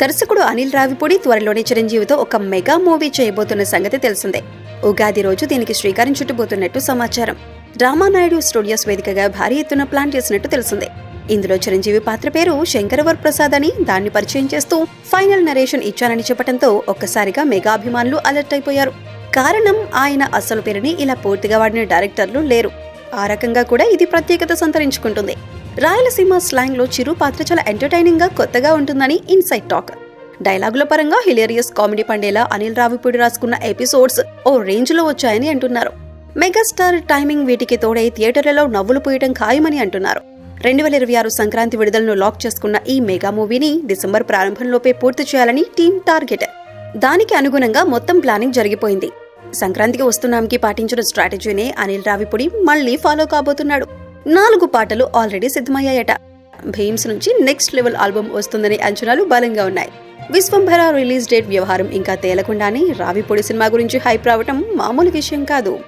దర్శకుడు అనిల్ రావిపూడి త్వరలోనే చిరంజీవితో ఒక మెగా మూవీ చేయబోతున్న సంగతి తెలిసిందే. ఉగాది రోజు దీనికి శ్రీకారం చుట్టబోతున్నట్టు సమాచారం. రామానాయుడు స్టూడియోస్ వేదికగా భారీ ఎత్తున ప్లాన్ చేసినట్టు తెలిసిందే. ఇందులో చిరంజీవి పాత్ర పేరు శంకరవర్ ప్రసాద్ అని దాన్ని పరిచయం చేస్తూ ఫైనల్ నరేషన్ ఇచ్చానని చెప్పడంతో ఒక్కసారిగా మెగా అభిమానులు అలర్ట్ అయిపోయారు. కారణం ఆయన అసలు పేరుని ఇలా పూర్తిగా వాడిన డైరెక్టర్లు లేరు. ఆ రకంగా కూడా ఇది ప్రత్యేకత సంతరించుకుంటుంది. రాయలసీమ స్లాంగ్లో చిరు పాత్ర చాలా ఎంటర్టైనింగ్గా కొత్తగా ఉంటుందని ఇన్సైట్ టాక్. డైలాగుల పరంగా హిలేరియస్ కామెడీ పండేలా అనిల్ రావిపూడి రాసుకున్న ఎపిసోడ్స్ ఓ రేంజ్లో వచ్చాయని అంటున్నారు. మెగాస్టార్ టైమింగ్ వీటికి తోడై థియేటర్లలో నవ్వులు పోయటం ఖాయమని అంటున్నారు. రెండు వేల ఇరవై ఆరు సంక్రాంతి విడుదలను లాక్ చేసుకున్న ఈ మెగా మూవీని డిసెంబర్ ప్రారంభంలోపే పూర్తి చేయాలని టీం టార్గెట్. దానికి అనుగుణంగా మొత్తం ప్లానింగ్ జరిగిపోయింది. సంక్రాంతికి వస్తున్నాంకి పాటించిన స్ట్రాటజీనే అనిల్ రావిపూడి మళ్ళీ ఫాలో కాబోతున్నాడు. నాలుగు పాటలు ఆల్రెడీ సిద్ధమయ్యాయట. భీమ్స్ నుంచి నెక్స్ట్ లెవెల్ ఆల్బమ్ వస్తుందనే అంచనాలు బలంగా ఉన్నాయి. విశ్వంభర రిలీజ్ డేట్ వ్యవహారం ఇంకా తేలకుండానే రావిపూడి సినిమా గురించి హైప్ రావటం మామూలు విషయం కాదు.